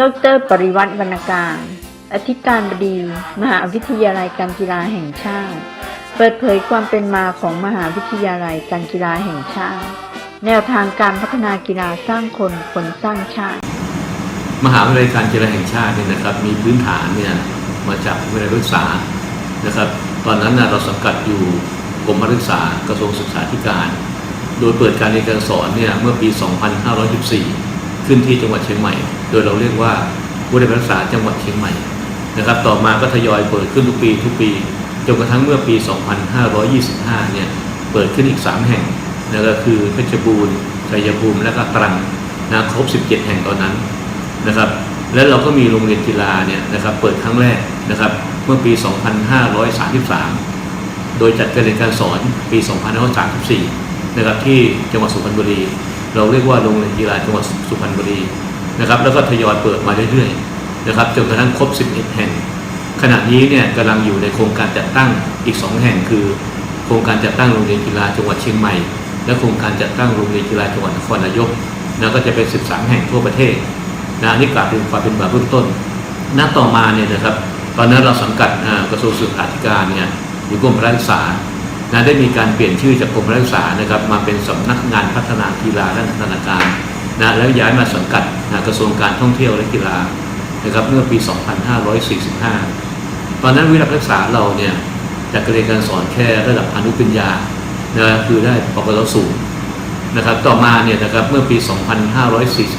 ดร ปริวัติวรรณการ อธิการบดี มหาวิทยาลัยการกีฬาแห่งชาติ เปิดเผยความเป็นมาของมหาวิทยาลัยการกีฬาแห่งชาติ แนวทางการพัฒนากีฬาสร้างคนคนสร้างชาติ มหาวิทยาลัยการกีฬาแห่งชาติเนี่ยนะครับ มีพื้นฐานเนี่ยมาจากวิทยาลัยศึกษานะครับ ตอนนั้นเราสังกัดอยู่กรมศึกษากระทรวงศึกษาธิการ โดยเปิดการเรียนการสอนเนี่ยเมื่อปี 2514 ขึ้นที่จังหวัดเชียงใหม่ โดยเราเรียกว่าวิทยาลัยศึกษาจังหวัดเชียงใหม่นะครับ ต่อมาก็ทยอยเปิดขึ้นทุกปีทุกปีจนกระทั่งเมื่อปี 2525 เนี่ยเปิดขึ้นอีก 3 แห่งนั่นก็คือเพชรบูรณ์ชัยภูมิและก็ตรังนะครบ 17 แห่งตอนนั้นนะครับ และเราก็มีโรงเรียนกีฬาเนี่ยนะครับเปิดครั้งแรกนะครับเมื่อปี 2533 โดยจัดการเรียนการสอนปี 2534 นะครับที่จังหวัดสุพรรณบุรี เราเรียกว่าโรงเรียนกีฬาจังหวัดสุพรรณบุรีนะครับ แล้วก็ทยอยเปิดมาเรื่อยๆนะครับจนกระทั่งครบ 11 แห่ง ขณะนี้เนี่ยกำลังอยู่ในโครงการจัดตั้งอีก 2 แห่งคือ โครงการจัดตั้งโรงเรียนกีฬาจังหวัดเชียงใหม่ และโครงการจัดตั้งโรงเรียนกีฬาจังหวัดนครนายกนะก็จะเป็น 13 แห่งทั่วประเทศนะนี่กล่าวเป็นความเป็นมาเบื้องต้นณต่อมาเนี่ยนะครับ ตอนนั้นเราสังกัดกระทรวงศึกษาธิการเนี่ยอยู่กรมพระศึกษา นะได้มีการเปลี่ยนชื่อจากกรมระศึกษานะครับมาเป็นสำนักงานพัฒนากีฬาและพัฒนาการนะแล้วย้ายมาสังกัดนะกระทรวงการท่องเที่ยวและกีฬานะครับเมื่อปี 2545 ตอนนั้นวิทยาศึกษาเราเนี่ยจัดการเรียนการสอนแค่ระดับอนุปริญญานะคือได้ปกติสูงนะครับต่อมาเนี่ยนะครับเมื่อปี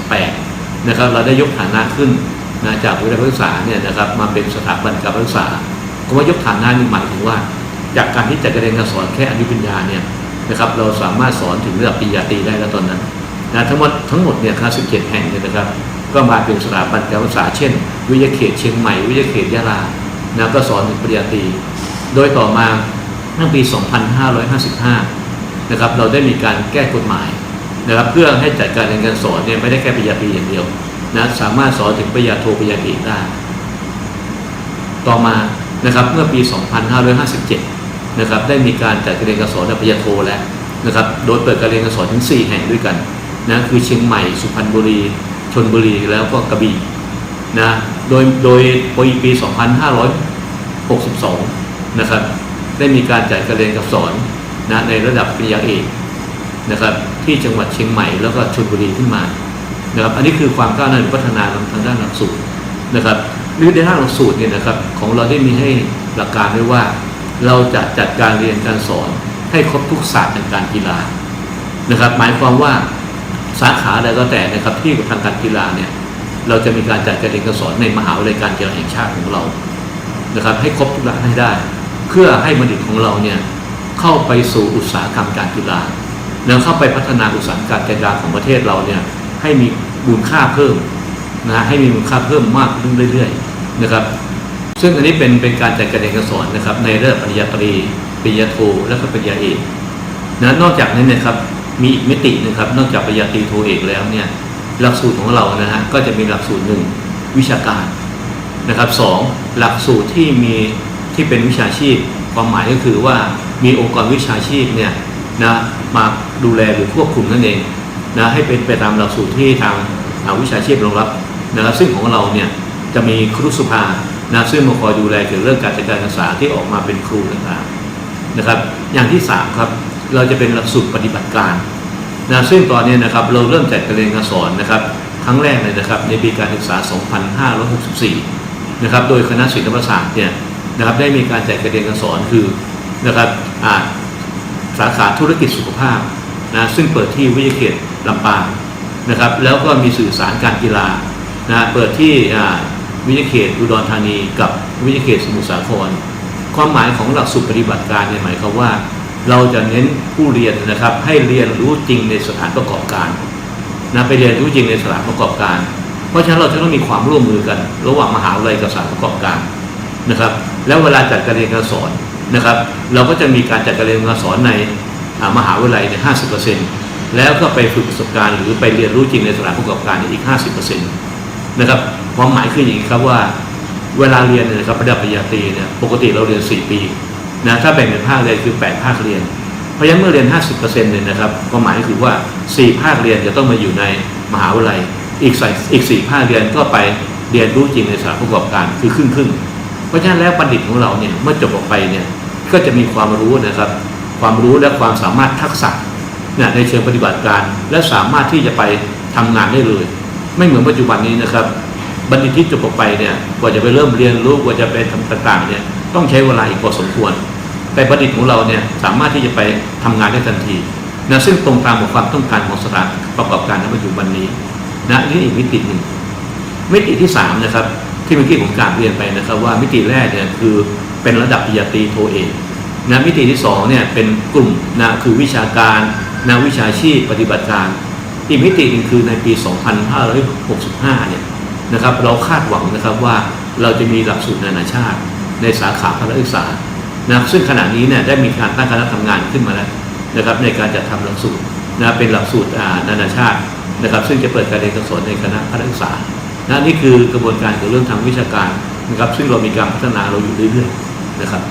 2548 นะครับเราได้ยกฐานะขึ้นนะจากวิทยาลักษาเนี่ยนะครับมาเป็นสถาบันการศึกษาคำว่ายกฐานะนี่หมายถึงว่า จากการที่จะการเรียนการสอนแค่อนุปริญญาเนี่ยนะครับเราสามารถสอนถึงระดับปริญญาตรีได้แล้วตอนนั้นนะทั้งหมดทั้งหมดเนี่ยคณะ17แห่งเนี่ยนะครับ ก็มาเป็นสถาบันการศึกษาเช่น วิทยาเขตเชียงใหม่ วิทยาเขตยะลานะก็สอนถึงปริญญาตรี โดยต่อมาตั้งปี 2555 นะครับเราได้มีการแก้กฎหมายนะครับเพื่อให้จัดการเรียนการสอนเนี่ยไม่ได้แค่ปริญญาตรีอย่างเดียวนะสามารถสอนถึงปริญญาโทปริญญาเอกได้ ต่อมานะครับเมื่อปี 2557 นะครับได้มีการจัดการเรียนการสอนปริญญาโทแล้วนะครับโดยเปิดการเรียนการสอนถึง 4 แห่งด้วยกันนะคือเชียงใหม่สุพรรณบุรีชนบุรีแล้วก็กระบี่นะโดยโดยปี 2562 นะครับได้มีการจัดการเรียนการสอนนะในระดับปริญญาเอกนะครับที่จังหวัดเชียงใหม่แล้วก็ชลบุรีขึ้นมานะครับอันนี้คือความก้าวหน้าหรือพัฒนาทางด้านหลักสูตรนะครับหรือในด้านหลักสูตรเนี่ยนะครับของเราได้มีให้หลักการไว้ว่า เราจะจัดการเรียนการสอนให้ครบทุกศาสตร์ในการกีฬานะครับ หมายความว่าสาขาใดก็แต่นะครับที่กับทางการกีฬาเนี่ยเราจะมีการจัดการเรียนการสอนในมหาวิทยาลัยการกีฬาแห่งชาติของเรานะครับ ให้ครบทุกด้านให้ได้ เพื่อให้บัณฑิตของเราเนี่ยเข้าไปสู่อุตสาหกรรมการกีฬาแล้วเข้าไปพัฒนาอุตสาหกรรมการกีฬาของประเทศเราเนี่ยให้มีมูลค่าเพิ่มนะให้มีมูลค่าเพิ่มมากขึ้นเรื่อยๆนะครับ ซึ่งอันนี้เป็นเป็นการจัดการเรียนการสอนนะครับในระดับปริญญาตรีปริญญาโทและก็ปริญญาเอกนะนอกจากนั้นนะครับมีอีกมิติหนะครับนอกจากปริญญาตรีโทเอกแล้วเนี่ยหลักสูตรของเรานะฮะก็จะมีหลักสูตรหนึ่งวิชาการนะครับสองหลักสูตรที่มีที่เป็นวิชาชีพ ความหมายก็คือว่ามีองค์กรวิชาชีพเนี่ยนะมาดูแลหรือควบคุมนั่นเองนะให้เป็นไปตามหลักสูตรที่ทางาวิชาชีพรองรับนะครับซึ่งของเราเนี่ยจะมีครุสุภา นะซึ่งมาคอยดูแลเกี่ยวเรื่องการจัดการศึกษาที่ออกมาเป็นครูต่างๆนะครับ อย่างที่สามครับ เราจะเป็นหลักสูตรปฏิบัติการนะซึ่งตอนนี้นะครับเราเริ่มจัดการเรียนการสอนนะครับครั้งแรกเลยนะครับในปีการศึกษา 2564 นะครับโดยคณะศิลปศาสตร์เนี่ยนะครับได้มีการจัดการเรียนการสอนคือนะครับสาขาธุรกิจสุขภาพนะซึ่งเปิดที่วิทยาเขตลำปางนะครับแล้วก็มีสื่อสารการกีฬานะเปิดที่ วิทยาเขตอุดรธานีกับวิทยาเขตสมุทรสาคร ความหมายของหลักสูตรปฏิบัติการเนี่ยหมายความว่า เราจะเน้นผู้เรียนนะครับ ให้เรียนรู้จริงในสถานประกอบการนะไปเรียนรู้จริงในสถานประกอบการ เพราะฉะนั้นเราจะต้องมีความร่วมมือกัน ระหว่างมหาวิทยาลัยกับสถานประกอบการนะครับ แล้วเวลาจัดการเรียนการสอนนะครับ เราก็จะมีการจัดการเรียนการสอนในมหาวิทยาลัยเนี่ยห้าสิบเปอร์เซ็นต์แล้วก็ไปฝึกประสบการณ์หรือไปเรียนรู้จริงในสถานประกอบการเนี่ยอีกห้าสิบเปอร์เซ็ นะครับความหมายคืออย่างนี้ครับว่าเวลาเรียนเนี่ยนะครับระดับปริญญาตรีเนี่ยปกติเราเรียนสี่ปีนะถ้าแบ่งเป็นภาคเรียนคือแปดภาคเรียน เพราะฉะนั้นเมื่อเรียน 50%เนี่ยนะครับความหมายก็คือว่า 4 ภาคเรียนจะต้องมาอยู่ในมหาวิทยาลัยอีกใส่อีกสี่ห้าเดือนก็ไปเรียนรู้จริงในสถานประกอบการคือครึ่งครึ่งเพราะฉะนั้นแล้วบัณฑิตของเราเนี่ยเมื่อจบออกไปเนี่ยก็จะมีความรู้นะครับ ความรู้และความสามารถทักษะเนี่ยในเชิงปฏิบัติการ และสามารถที่จะไปทำงานได้เลย ไม่เหมือนปัจจุบันนี้นะครับ บัณฑิตที่จบออกไปเนี่ยกว่าจะไปเริ่มเรียนรู้กว่าจะไปทำต่างๆเนี่ยต้องใช้เวลาอีกพอสมควร แต่บัณฑิตของเราเนี่ยสามารถที่จะไปทำงานได้ทันทีนะซึ่งตรงตามกับความต้องการของสถานประกอบการในปัจจุบันนี้นะนี่อีกมิติหนึ่งมิติที่สามนะครับที่เมื่อกี้ผมกล่าวเรียนไปนะครับว่ามิติแรกเนี่ยคือเป็นระดับปริญญาตรีโทเอกนะมิติที่สองเนี่ยเป็นกลุ่มนะคือวิชาการนะวิชาชีพปฏิบัติการ อีกมิติหนึ่งคือในปี 2565 เนี่ยนะครับเราคาดหวังนะครับว่าเราจะมีหลักสูตรนานาชาติ ในสาขาพละศึกษานะซึ่งขณะนี้เนี่ยได้มีการตั้งคณะทำงานขึ้นมาแล้วนะครับในการจัดทำหลักสูตรนะเป็นหลักสูตรนานาชาตินะครับ ซึ่งจะเปิดการเรียนการสอนในคณะพละศึกษานะนี่คือกระบวนการของเรื่องทางวิชาการนะครับ ซึ่งเรามีการพัฒนาเราอยู่เรื่อยๆนะครับ